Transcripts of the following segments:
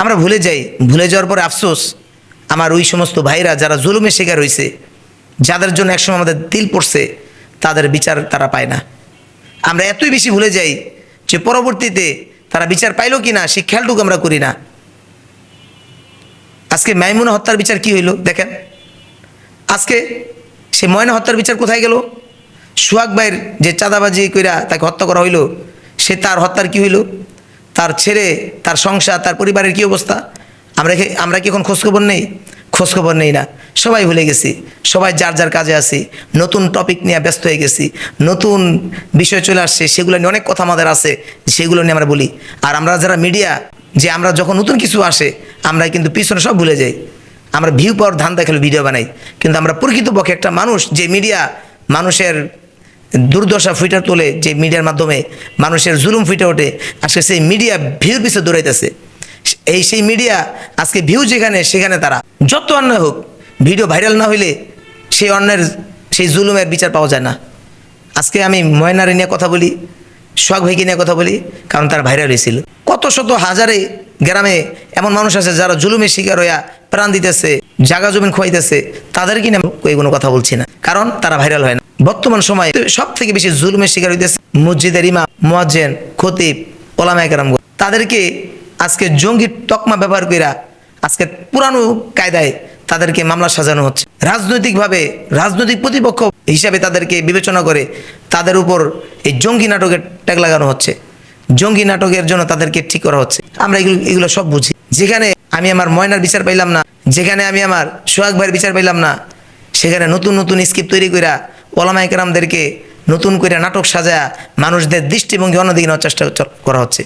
আমরা ভুলে যাই, ভুলে যাওয়ার পরে আফসোস, আমার ওই সমস্ত ভাইরা যারা জুলুমের শিকার হয়েছে যাদের জন্য একসময় আমাদের দিল পড়ছে, তাদের বিচার তারা পায় না। আমরা এতই বেশি ভুলে যাই যে পরবর্তীতে তারা বিচার পাইলো কি না সেই খেয়ালটুকু আমরা করি না। আজকে মাইমুনা হত্যার বিচার কি হইল দেখেন? আজকে সে ময়না হত্যার বিচার কোথায় গেল? সুহাগ ভাইয়ের যে চাঁদাবাজি কইরা তাকে হত্যা করা হইল, সে তার হত্যার কি হইল? তার ছেড়ে তার সংসার, তার পরিবারের কি অবস্থা? আমরা কি আমরা কি এখন খোঁজখবর নেই? খোঁজখবর নেই না। সবাই ভুলে গেছি। সবাই যার যার কাজে আছি। নতুন টপিক নিয়ে ব্যস্ত হয়ে গেছি। নতুন বিষয় চলে আসছে। সেগুলো নিয়ে অনেক কথা আমাদের আছে। সেগুলো নিয়ে আমরা বলি। আর আমরা যারা মিডিয়া যে আমরা যখন নতুন কিছু আসে আমরা কিন্তু পিছনে সব ভুলে যাই। আমরা ভিউ পাওয়ার ধান দেখালে ভিডিও বানাই। কিন্তু আমরা প্রকৃতপক্ষে একটা মানুষ, যে মিডিয়া মানুষের দুর্দশা ফুটে তোলে যে মিডিয়ার মাধ্যমে মানুষের জুলুম ফুটে ওঠে, আজকে সেই মিডিয়া ভিউর পিছনে দৌড়াইতেছে। এই সেই মিডিয়া আজকে ভিউ যেখানে, সেখানে তারা। যত অন্যায় হোক, ভিডিও ভাইরাল না হইলে সেই অন্যের সেই জুলুমের বিচার পাওয়া যায় না। আজকে আমি ময়নারে নিয়ে কথা বলি, সোহাগ ভাইকে নিয়ে কথা বলি, কারণ তার ভাইরাল হয়েছিল। কত শত হাজারে গ্রামে এমন মানুষ আছে যারা জুলুমের শিকার হইয়া প্রাণ দিতেছে, জাগা জমিন খোয়াইতেছে, তাদের কি না কোনো কথা বলছি না। কারণ তারা ভাইরাল হয় না। বর্তমান সময়ে সব থেকে বেশি জুলুমের শিকার হইতেছে মসজিদের ইমাম, মোয়াজ্জেন, খতিব ওলামায়করাম তাদেরকে আজকে জঙ্গি তকমা ব্যবহার কইরা আজকে পুরানো কায়দায় তাদেরকে মামলা সাজানো হচ্ছে। রাজনৈতিকভাবে রাজনৈতিক প্রতিপক্ষ হিসাবে তাদেরকে বিবেচনা করে তাদের উপর এই জঙ্গি নাটকের ট্যাগ লাগানো হচ্ছে। জঙ্গি নাটকের জন্য তাদেরকে ঠিক করা হচ্ছে। আমরা এগুলো এগুলো সব বুঝি। যেখানে আমি আমার ময়নার বিচার পাইলাম না, যেখানে আমি আমার সোহাগ ভাইয়ের বিচার পাইলাম না, সেখানে নতুন নতুন স্ক্রিপ্ট তৈরি কইরা ওলামাইকরামদেরকে নতুন করে নাটক সাজা মানুষদের দৃষ্টিভঙ্গি অন্যদিকে নেওয়ার চেষ্টা করা হচ্ছে।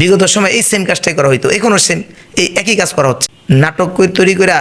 বিগত সময় এই সেম কাজটাই করা হইতো এখনও সেম এই একই কাজ করা হচ্ছে। নাটক তৈরি করে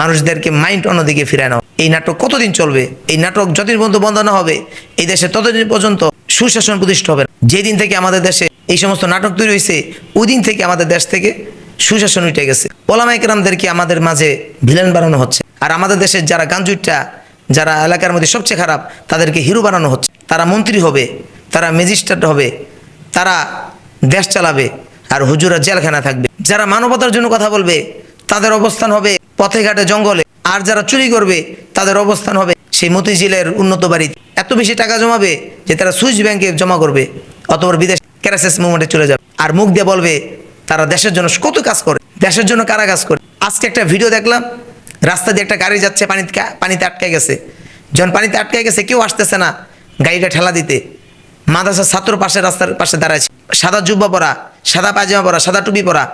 মানুষদেরকে মাইন্ড অন্যদিকে ফিরায় নেওয়া এই নাটক কতদিন চলবে? এই নাটক যতদিন পর্যন্ত বন্ধ না হবে, এই দেশে ততদিন পর্যন্ত সুশাসন প্রতিষ্ঠা হবে। যেদিন থেকে আমাদের দেশে এই সমস্ত নাটক তৈরি হয়েছে ওই দিন থেকে আমাদের দেশ থেকে সুশাসন উঠে গেছে। ওলামাইকরামদেরকে আমাদের মাঝে ভিলেন বানানো হচ্ছে? আর আমাদের দেশের যারা গাঞ্জুইটা যারা এলাকার মধ্যে সবচেয়ে খারাপ, তাদেরকে হিরো বানানো হচ্ছে। তারা মন্ত্রী হবে, তারা ম্যাজিস্ট্রেট হবে, তারা দেশ চালাবে, আর হুজুরা জেলখানা থাকবে। যারা মানবতার জন্য কথা বলবে, তাদের অবস্থান হবে পথে ঘাটে জঙ্গলে। আর যারা চুরি করবে, তাদের অবস্থান হবে সেই মতিঝিলের উন্নত বাড়িতে। এত বেশি টাকা জমাবে যে তারা সুইচ ব্যাংকে জমা করবে, অতপর বিদেশ ক্যারাসেস মুভমেন্টে চলে যাবে। আর মুখ দিয়ে বলবে তারা দেশের জন্য কত কাজ করে, দেশের জন্য কারা কাজ করে। আজকে একটা ভিডিও দেখলাম, রাস্তা দিয়ে একটা গাড়ি যাচ্ছে, পানিতে পানিতে আটকে গেছে। যখন পানিতে আটকে গেছে, কেউ আসতেছে না গাড়িটা ঠেলা দিতে। মাদ্রাসার ছাত্র পাশে রাস্তার পাশে দাঁড়াচ্ছে সাদা জুব্বা পরা, সাদা পায়জামা পরা, সাদা টুপি পরা,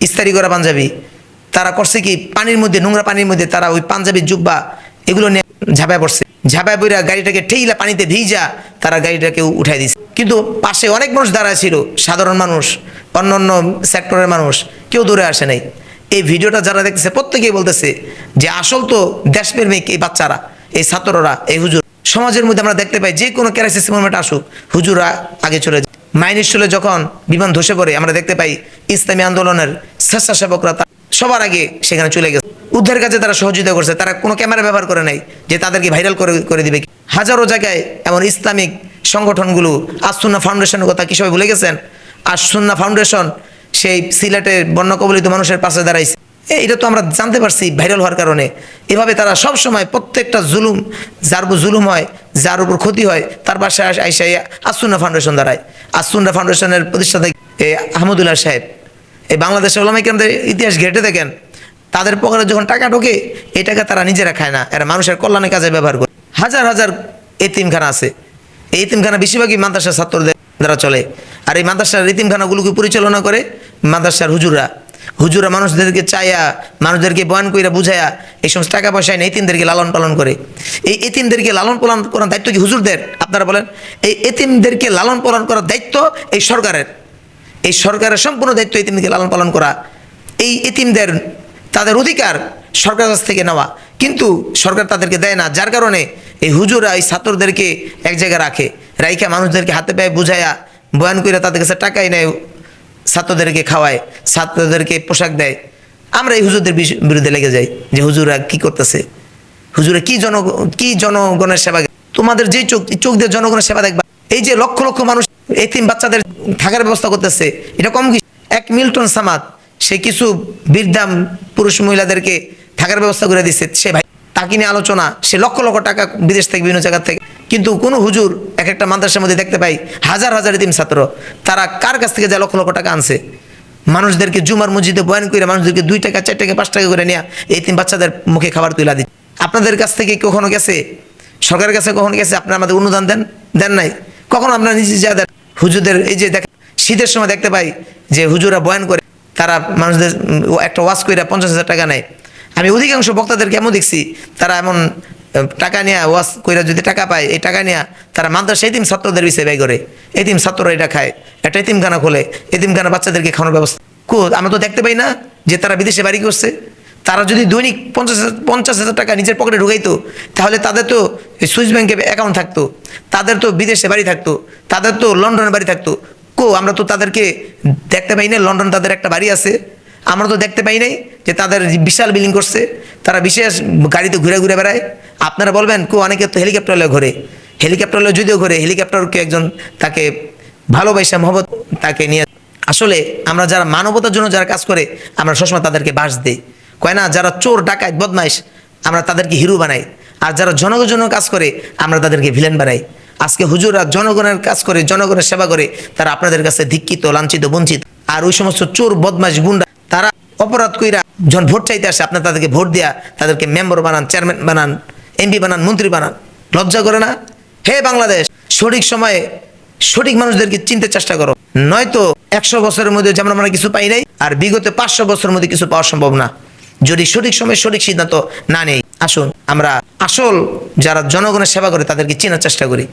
ইস্তারি করা পাঞ্জাবি। তারা করছে কি, পানির মধ্যে, নোংরা পানির মধ্যে তারা ওই পাঞ্জাবি, জুব্বা এগুলো নিয়ে ঝাঁপায় পড়ছে। ঝাঁপায় পড়া গাড়িটাকে ঠেইলা পানিতে ভিজা তারা গাড়িটাকে উঠাই দিছে। কিন্তু পাশে অনেক মানুষ দাঁড়ায় ছিল, সাধারণ মানুষ। অন্য অন্য সেক্টরের মানুষ, কেউ দূরে আসে নাই। এই ভিডিওটা যারা দেখতেছে, প্রত্যেকেই বলতেছে যে আসল তো দেশপ্রেমিক এই বাচ্চারা, এই ছাত্ররা, এই হুজুর। সমাজের মধ্যে আমরা দেখতে পাই যে কোনো ক্রাইসিস মুভমেন্ট আসুক হুজুরা আগে চলে যায়। মাইনিস্টলে যখন বিমান ধসে পড়ে, আমরা দেখতে পাই ইসলামী আন্দোলনের স্বেচ্ছাসেবকরা সবার আগে সেখানে চলে গেছে। উদ্ধার কাজে তারা সহযোগিতা করছে, তারা কোনো ক্যামেরা ব্যবহার করে নাই যে তাদেরকে ভাইরাল করে করে দিবে হাজারো জায়গায় এমন ইসলামিক সংগঠনগুলো আসুন্না ফাউন্ডেশনের কথা কি সবাই ভুলে গেছেন? আসুন্না ফাউন্ডেশন সেই সিলেটের বন্য কবলিত মানুষের পাশে দাঁড়াইছে। এটা তো আমরা জানতে পারছি ভাইরাল হওয়ার কারণে। এভাবে তারা সব সময় প্রত্যেকটা জুলুম যার উপর জুলুম হয় যার উপর ক্ষতি হয় তার পাশে আস- আইসা আসুন্না ফাউন্ডেশন দাঁড়ায়। আসুন্না ফাউন্ডেশনের প্রতিষ্ঠাতা এ, আহমদুল্লাহ সাহেব এই বাংলাদেশের ওলামাইকামদের ইতিহাস ঘেটে দেখেন তাদের পকেটে যখন টাকা ঢোকে এই টাকা তারা নিজেরা খায় না এরা মানুষের কল্যাণের কাজে ব্যবহার করে। হাজার হাজার এতিমখানা আছে। এই এতিমখানা বেশিরভাগই মাদ্রাসার ছাত্রদের দ্বারা চলে। আর এই মাদ্রাসার এতিমখানাগুলোকে পরিচালনা করে? মাদ্রাসার হুজুররা। হুজুরা মানুষদেরকে চায়া, মানুষদেরকে বয়ান কইরা বুঝায়া, এই সমস্ত টাকা পয়সা এনে এতিমদেরকে লালন পালন করে। এই এতিমদেরকে লালন পালন করার দায়িত্ব কি হুজুরদের? আপনারা বলেন। এই এতিমদেরকে লালন পালন করার দায়িত্ব এই সরকারের। এই সরকারের সম্পূর্ণ দায়িত্ব এতিমকে লালন পালন করা। এই এতিমদের, তাদের অধিকার সরকার কাছ থেকে নেওয়া। কিন্তু সরকার তাদেরকে দেয় না। যার কারণে এই হুজুরা এই ছাত্রদেরকে এক জায়গায় রাখে। রাইখা মানুষদেরকে হাতে পায়ে বুঝায়া, বয়ান করে তাদের কাছে টাকাই নেয়, ছাত্রদেরকে খাওয়ায়, ছাত্রদেরকে পোশাক দেয়। আমরা এই হুজুরদের বিরুদ্ধে লেগে যাই যে হুজুরা কি করতেছে? হুজুরা কি জন কি জনগণের সেবা তোমাদের যে চোখ চোখ দিয়ে জনগণের সেবা দেখবা, এই যে লক্ষ লক্ষ মানুষ এতিম বাচ্চাদের থাকার ব্যবস্থা করতেছে, এটা কম কি? এক মিল্টন সামাদ, সে কিছু বৃদ্ধাম পুরুষ মহিলাদেরকে থাকার ব্যবস্থা করে দিচ্ছে সে ভাই তাকে নিয়ে আলোচনা, সে লক্ষ লক্ষ টাকা বিদেশ থেকে, বিভিন্ন জায়গা থেকে কিন্তু কোনো হুজুর এক একটা মাদ্রাসার মধ্যে দেখতে পাই হাজার হাজার এতিম ছাত্র। তারা কার কাছ থেকে যা লক্ষ লক্ষ টাকা আনছে? মানুষদেরকে জুমার মসজিদে বয়ান করে মানুষদেরকে দুই টাকা, চার টাকা, পাঁচ টাকা করে নেওয়া এই তিন বাচ্চাদের মুখে খাবার তুলে দিচ্ছে। আপনাদের কাছ থেকে কখনো গেছে? সরকারের কাছে কখনো গেছে? আপনারা আমাদের অনুদান দেন? দেন নাই? কখনো আপনারা নিজে যা দেন হুজুরদের এই যে দেখ শীতের সময় দেখতে পাই যে হুজুরা বয়ান করে, তারা মানুষদের, একটা ওয়াশ করে পঞ্চাশ হাজার টাকা নেয়। আমি অধিকাংশ বক্তাদেরকে এমন দেখছি, তারা এমন টাকা নেয়া ওয়াশ কইরা যদি টাকা পায়, এই টাকা নেয়া তারা মাদ্রাসা এতিম ছাত্রদের বিষয়ে ব্যয় করে। এতিম ছাত্ররা এটা খায়। একটা এতিমখানা খোলে। এতিমখানা বাচ্চাদেরকে খাওয়ানোর ব্যবস্থা। কো, আমরা তো দেখতে পাই না যে তারা বিদেশে বাড়ি করছে। তারা যদি দৈনিক পঞ্চাশ পঞ্চাশ হাজার টাকা নিজের পকেটে ঢুকাইতো, তাহলে তাদের তো সুইস ব্যাংকে অ্যাকাউন্ট থাকতো। তাদের তো বিদেশে বাড়ি থাকতো। তাদের তো লন্ডনে বাড়ি থাকতো। কো, আমরা তো তাদেরকে দেখতে পাই না, লন্ডন তাদের একটা বাড়ি আছে। আমরা তো দেখতে পাই নাই যে তাদের বিশাল বিল্ডিং করছে, তারা বিশেষ গাড়িতে ঘুরে ঘুরে বেড়ায়। আপনারা বলবেন, কো, অনেকে তো হেলিকপ্টার ঘরে। হেলিকপ্টার যদিও ঘরে, হেলিকপ্টারকে একজন তাকে ভালোবাসা, মহব্বত তাকে নিয়ে আসলে আমরা যারা মানবতার জন্য যারা কাজ করে, আমরা সবসময় তাদেরকে বাস দিই। কয় না, যারা চোর, ডাকাত, বদমাইশ, আমরা তাদেরকে হিরো বানাই। আর যারা জনগণের জন্য কাজ করে, আমরা তাদেরকে ভিলেন বানাই। আজকে হুজুরা জনগণের কাজ করে, জনগণের সেবা করে, তারা আপনাদের কাছে ধিক্ষিত লাঞ্ছিত, বঞ্চিত। আর ওই সমস্ত চোর, বদমাইশ, গুন্ডা অপরাধ কইরা যখন ভোট চাইতে আসে, আপনার তাদেরকে ভোট দেয়া তাদেরকে মেম্বার বানান চেয়ারম্যান বানান এমপি বানান, মন্ত্রী বানান, লজ্জা করে না? হে বাংলাদেশ, সঠিক সময়ে সঠিক মানুষদেরকে চিনতে চেষ্টা করো। নয়তো একশো বছরের মধ্যে যেমন আমরা কিছু পাই নাই, আর বিগত পাঁচশো বছরের মধ্যে কিছু পাওয়া সম্ভব না। যদি সঠিক সময়ে সঠিক সিদ্ধান্ত না নেই, আসুন, আমরা আসল যারা জনগণের সেবা করে তাদেরকে চেনার চেষ্টা করি।